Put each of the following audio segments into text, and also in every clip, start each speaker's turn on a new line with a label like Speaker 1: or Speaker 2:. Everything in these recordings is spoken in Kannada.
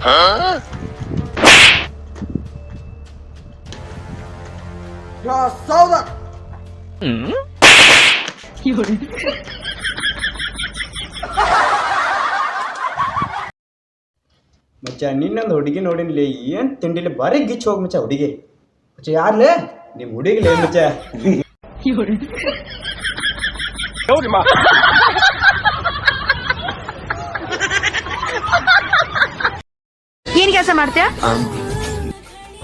Speaker 1: ಡಿ ಇ ಚಪ್ಪಲಿ ಹೊಡೆದ್ರಿ ಬಿಸ್ರಾಮ್ ಮಚ್ಚ ನಿನ್ನೊಂದು ಹುಡುಗಿ ನೋಡಿನಿಲ್ಲ ಏನ್ ತಿಂಡಿಲಿ ಬಾರಿ ಗಿಚ್ ಹೋಗ್ ಮಚ್ಚ ಹುಡುಗಿ. ಮಚ್ಚ ಯಾರ್ಲೆ? ನಿಮ್ ಹುಡುಗಿಲೇ ಮಚ್ಚ
Speaker 2: ಏನ್ ಕೆಲಸ ಮಾಡ್ತೀಯ?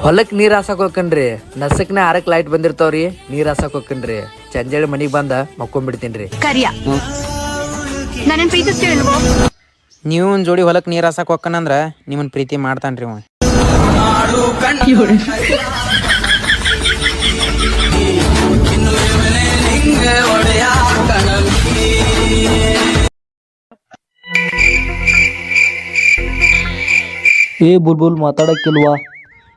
Speaker 3: ಹೊಲಕ್ ನೀರ್ ಹಾಸಕ್ ಹೋಗ್ಕನ್ರಿ ನಸಕ್ನ ಆರಕ್ ಲೈಟ್ ಬಂದಿರ್ತಾವ್ರಿ. ನೀರ್ ಹಾಸಕ್ ಹೋಗ್ಕನ್ರಿ ಚಂಜಾಳಿ ಮನಿಗ್ ಬಂದ ಮಕ್ಕೊಂಡ್ಬಿಡ್ತೀನ್ರಿ
Speaker 2: ಕರಿಯ. ನೀವ್ ಪ್ರೀತಿಸ್ತೀವಿಲ್ವೋ
Speaker 4: ನೀವು ಒಂದ್ ಜೋಡಿ ಹೊಲಕ್ ನೀರ್ ಹಾಸಕ್ ಹೋಗ್ಕನಂದ್ರ ನಿಮ್ಮನ್ ಪ್ರೀತಿ ಮಾಡ್ತಾನ್ರಿ ಅವ
Speaker 3: ಏ ಬುಲ್ಬುಲ್ ಮಾತಾಡಕ್ಕಿಲ್ವಾ?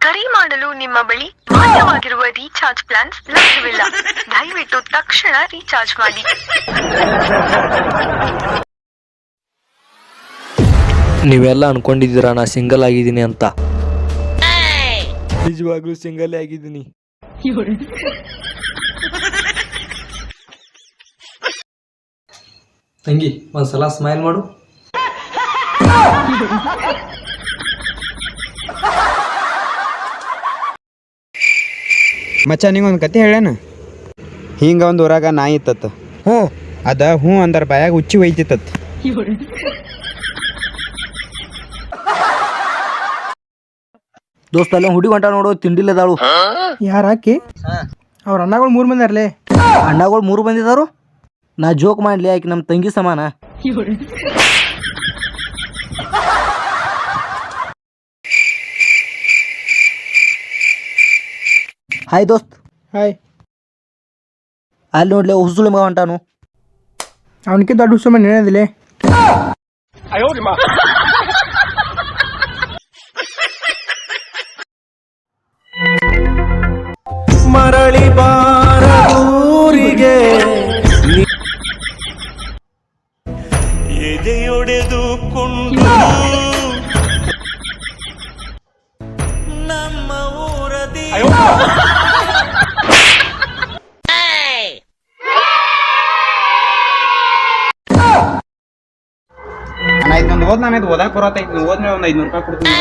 Speaker 5: ಕರೆ ಮಾಡಲು ನಿಮ್ಮ ಬಳಿ ಮಾನ್ಯವಾಗಿರುವ ರೀಚಾರ್ಜ್ ಪ್ಲಾನ್ಸ್ ಲಭ್ಯವಿಲ್ಲ. ದಯವಿಟ್ಟು ತಕ್ಷಣ ರೀಚಾರ್ಜ್ ಮಾಡಿ.
Speaker 3: ನೀವೆಲ್ಲ ಅನ್ಕೊಂಡಿದ್ದೀರಾ ನಾ ಸಿಂಗಲ್ ಆಗಿದ್ದೀನಿ ಅಂತ? ನಿಜವಾಗ್ಲೂ ಸಿಂಗಲ್ ಆಗಿದ್ದೀನಿ. ತಂಗಿ ಒಂದ್ಸಲ ಸ್ಮೈಲ್ ಮಾಡು.
Speaker 1: ಮಚ್ಚ ನಿಂಗೊಂದು ಕತೆ ಹೇಳೇನ ಹಿಂಗ ಒಂದು ಊರಾಗ ನಾಯಿ ಇತ್ತತ್ತ. ಹ್ಞೂ ಅದ ಹ್ಞೂ ಅಂದರ ಬಾಯಾಗ ಉಚ್ಚಿ ಒಯ್ತಿತ್ತತ್.
Speaker 3: ದೋಸ್ತ ಅಲ್ಲ ಹುಡುಗಿ ಹೊಂಟ ನೋಡು ತಿಂಡಿಲ್ಲದಾಳು
Speaker 6: ಯಾರ ಹಾಕಿ ಅವ್ರ ಅಣ್ಣಗಳು ಮೂರು ಮಂದಿ ಅರ್ಲಿ?
Speaker 3: ಅಣ್ಣಗಳು ಮೂರು ಬಂದಿದಾರು ನಾ ಜೋಕ್ ಮಾಡ್ಲಿ ಆಕಿ ನಮ್ಮ ತಂಗಿ ಸಮಾನ. ಹಾಯ್ ದೋಸ್ತ್
Speaker 6: ಹಾಯ್
Speaker 3: ಅಲ್ಲಿ ನೋಡ್ಲಿ ಹುಸುಳಿ ಮಗ ಹೊಂಟಾನು
Speaker 6: ಅವನಿಗೆ ದೊಡ್ಡ ಹುಚ್ಚು ಮಂದಿ
Speaker 7: ಮರಳಿ ಬಾರೂರಿಗೆ ಎದೆಯೊಡೆದು ಕೊಂಡು
Speaker 1: ಇದೊಂದು ಓದ್ ನಾನು ಇದು ಓದಾಕ್ ಬರತ್ತೈತಿ ನೀವು ಓದ್ಮೇಲೆ ಒಂದು ಐದ್ನೂರು ರೂಪಾಯಿ ಕೊಡ್ತೀನಿ.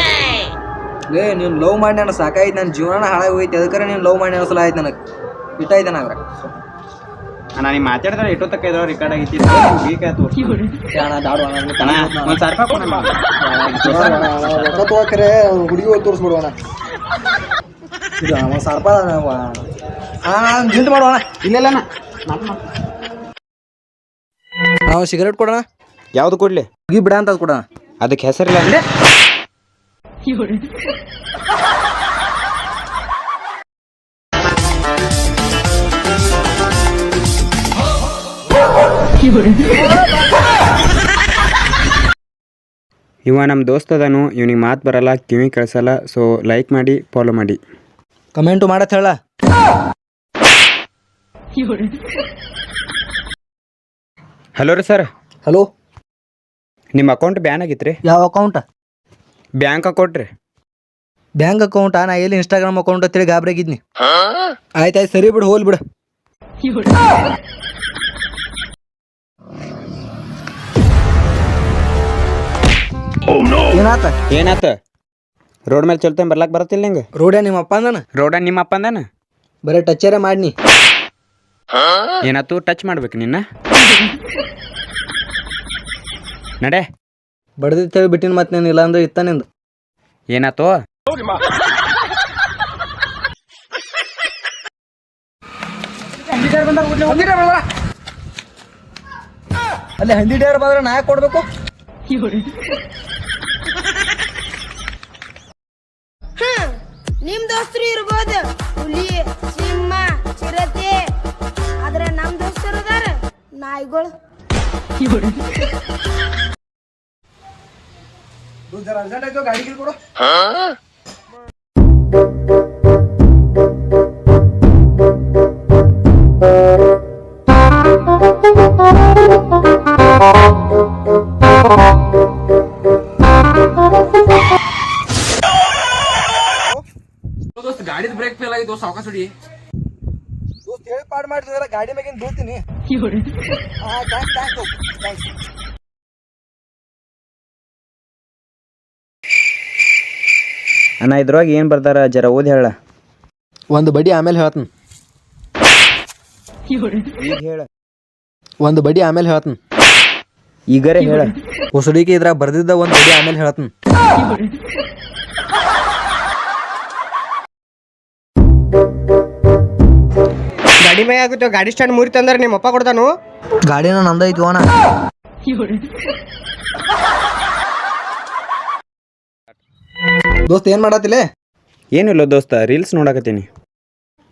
Speaker 3: ಏ ನೀನು ಲವ್ ಮಾಡಿ ನಾನು ಸಾಕಾಯ್ತು. ನನ್ನ ಜೀವನ ಹಾಳಾಗಿ ಹೋಯ್ತು ಅದಕ್ಕೆ ನೀನು ಲವ್ ಮಾಡಿ ಅನ್ಸಲ ಆಯ್ತು ನನಗೆ. ಇಟ್ಟಾಯ್ತು ನಾಗ್ರ
Speaker 1: ಅಣ್ಣ ನೀವು ಮಾತಾಡಿದ್ರೆ ಇಟ್ಟು ತಕ್ಕ ಇದ್ರ ರೆಕಾರ್ಡ್ ಆಗೈತಿ ವೀಕ್ ಆಯ್ತು ಅಣ್ಣ ಒಂದು ಸಾವಿರ ರೂಪಾಯಿ
Speaker 3: ಹುಡುಗಿ ಹೋಗಿ ತೋರಿಸ್ಬಿಡೋಣ ಒಂದು ಸಾವಿರ ರೂಪಾಯಿ ಹಾಂ ಜಿಲ್ಟ್ ಮಾಡೋಣ
Speaker 1: ಇಲ್ಲ ಇಲ್ಲ ಅಣ್ಣ.
Speaker 3: ನಾವು ಸಿಗರೇಟ್ ಕೊಡೋಣ.
Speaker 1: ಯಾವ್ದು ಕೊಡ್ಲಿ?
Speaker 3: ಹುಡುಗಿ ಬಿಡ ಅಂತ ಕೂಡ
Speaker 1: ಅದಕ್ಕೆ ಹೆಸರಿಲ್ಲ. ಅಂದ್ರೆ ಇವ ನಮ್ಮ ದೋಸ್ತ ಅದನು ಇವನಿಗೆ ಮಾತು ಬರಲ್ಲ ಕಿವಿ ಕೇಳಿಸಲ್ಲ ಸೊ ಲೈಕ್ ಮಾಡಿ ಫಾಲೋ ಮಾಡಿ.
Speaker 3: ಕಮೆಂಟು ಮಾಡತ್ ಹೇಳ.
Speaker 1: ಹಲೋ ರೀ ಸರ್
Speaker 3: ಹಲೋ
Speaker 1: ನಿಮ್ಮ ಅಕೌಂಟ್ ಬ್ಯಾನ್ ಆಗಿತ್ತು ರೀ
Speaker 3: ಯಾವ ಅಕೌಂಟ್
Speaker 1: ಬ್ಯಾಂಕ್ ಅಕೌಂಟ್ ರೀ.
Speaker 3: ಬ್ಯಾಂಕ್ ಅಕೌಂಟಾ ನಾ ಎಲ್ಲಿ ಇನ್ಸ್ಟಾಗ್ರಾಮ್ ಅಕೌಂಟ್ ಅಂತೇಳಿ ಗಾಬರಿ ಆಗಿದ್ನಿ ಆಯ್ತಾಯ್ತು ಸರಿ ಬಿಡು ಹೋಲ್ ಬಿಡು. ಏನಾತ?
Speaker 1: ಏನಾತ? ರೋಡ್ ಮೇಲೆ ಚಲ್ತೇನೆ ಬರ್ಲಾಕ್ ಬರತ್ತಿಲ್ಲ ನಿಂಗೆ?
Speaker 3: ರೋಡ್ಯಾ ನಿಮ್ಮ ಅಪ್ಪ ಅಂದನ?
Speaker 1: ರೋಡ ನಿಮ್ಮ ಅಪ್ಪ ಅಂದನ?
Speaker 3: ಬರೀ ಟಚ್ಚರೇ ಮಾಡ್ನಿ.
Speaker 1: ಏನಾತು? ಟಚ್ ಮಾಡ್ಬೇಕು ನಿನ್ನ? ನಡೆ.
Speaker 3: ಬಡ್ದಿತ್ತೇಳಿ ಬಿಟ್ಟಿನ ಮತ್ತೆ ನೀನು ಇಲ್ಲಾಂದ್ರೆ ಇತ್ತ ನಿಂದು.
Speaker 1: ಏನಾತೋ?
Speaker 3: ಅಲ್ಲಿ ಹಂದಿ ಡೇರ್ ಬಂದ್ರೆ ನಾ ಯಾಕೆ ಕೊಡ್ಬೇಕು?
Speaker 8: ನಿಮ್ ದೋಸ್ತರು ಇರ್ಬೋದು. ಹುಲಿ ಸಿಂಹ ಚಿರತೆ. ಆದ್ರೆ ನಮ್ ದೋಸ್ತರು ಅದಾರ ನಾಯಿಗಳು.
Speaker 9: ಗಾಡಿ ಕೊಡು
Speaker 10: ಗಾಡಿದ ಬ್ರೇಕ್ ಫೇಲ್ ಆಗಿತ್ತು ಸಾವಕಾಶ ಹೊಡಿ
Speaker 9: ದೋಸ್ತ್ ಹೇಳಿ ಪಾಡ್ ಮಾಡಿದ್ರ ಗಾಡಿ ಮ್ಯಾಗಿಂದ ಬೀಳ್ತೀನಿ ಹಾ ಥ್ಯಾಂಕ್ಸ್ ಥ್ಯಾಂಕ್ಸ್ ಥ್ಯಾಂಕ್ಸ್
Speaker 1: ಅಣ್ಣ ಇದ್ರೊಳಗೆ ಏನು ಬರ್ತಾರ? ಜರ ಓದಿ ಹೇಳ.
Speaker 3: ಒಂದು ಬಡಿ ಆಮೇಲೆ ಹೇಳ್ತೀನಿ.
Speaker 1: ಈಗ ಹೇಳ.
Speaker 3: ಒಂದು ಬಡಿ ಆಮೇಲೆ ಹೇಳ್ತೀನಿ.
Speaker 1: ಈಗರೇ ಹೇಳ.
Speaker 3: ಹೊಸಡಿಕೆ ಇದ್ರಾಗ ಬರ್ದಿದ್ದ ಒಂದು ಬಡಿ ಆಮೇಲೆ ಹೇಳ್ತೀನಿ.
Speaker 9: ಗಾಡಿ ಮ್ಯಾಗ ಆಗುತ್ತೆ ಗಾಡಿ ಸ್ಟ್ಯಾಂಡ್ ಮುರಿತಂದ್ರೆ ನಿಮ್ಮ ಅಪ್ಪ ಕೊಡ್ತಾನು.
Speaker 10: ಗಾಡಿನ ನಂದಾಯ್ತು ಅಣ್ಣ
Speaker 3: ದೋಸ್ತ ಏನ್ ಮಾಡತ್ತಿಲ್ಲ
Speaker 1: ಏನಿಲ್ಲ ದೋಸ್ತ ರೀಲ್ಸ್ ನೋಡಕತ್ತೀನಿ.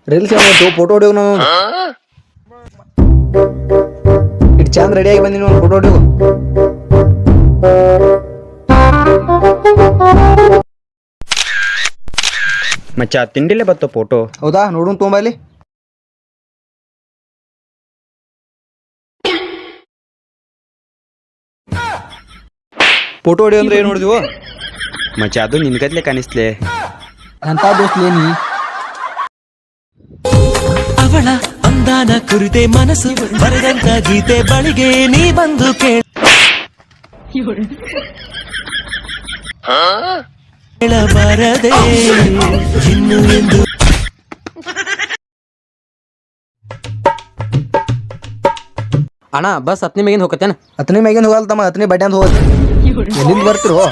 Speaker 3: ರೀಲ್ಸ್ ಏನು ಫೋಟೋ ಹೊಡಿಯೋ ನಾವು ಇಟ್ ಚಂದ ರೆಡಿ ಆಗಿ ಬಂದಿನ ಫೋಟೋ ಹೊಡಿಯೋ
Speaker 1: ಮಚ್ಚ ತಿಂಡಿಲೇ ಬತ್ತ ಫೋಟೋ
Speaker 3: ಹೌದಾ? ನೋಡುನ್ ತೊಂಬ ಫೋಟೋ ಹೊಡಿ ಅಂದ್ರೆ ಏನು ನೋಡಿದ್ವು
Speaker 1: ಮಚ್ಚ ಅದು ನಿನ್ಗತ್ಲೆ ಕಾಣಿಸ್ಲೆ.
Speaker 3: ಅಂತ ದೋಸ್ತ್ ನೀ.
Speaker 7: ಅವಳ ಅಂದಾನ ಕುರಿತೆ ಮನಸ್ಸು ಬರೆದಂತ ಗೀತೆ ಬಳಿಗೆ ನೀ ಬಂದು ಕೇಳ ಕೇಳಬಾರದೆ ಇನ್ನು ಎಂದು
Speaker 3: ಅಣ್ಣ ಬಸ್ ಹತ್ತನೇ ಮೇಗಿಂದ ಹೋಗತ್ತೇನ?
Speaker 9: ಹತ್ತನೇ ಮ್ಯಾಗಿಂದ ಹೋಗಲ್ಲ ತಮ್ಮ ಹತ್ತನೇ ಬಡ್ಡಿ ಅಂತ ಹೋಗತ್ತೆ.
Speaker 3: ಎಲ್ಲಿಂದ ಬರ್ತಿರೋ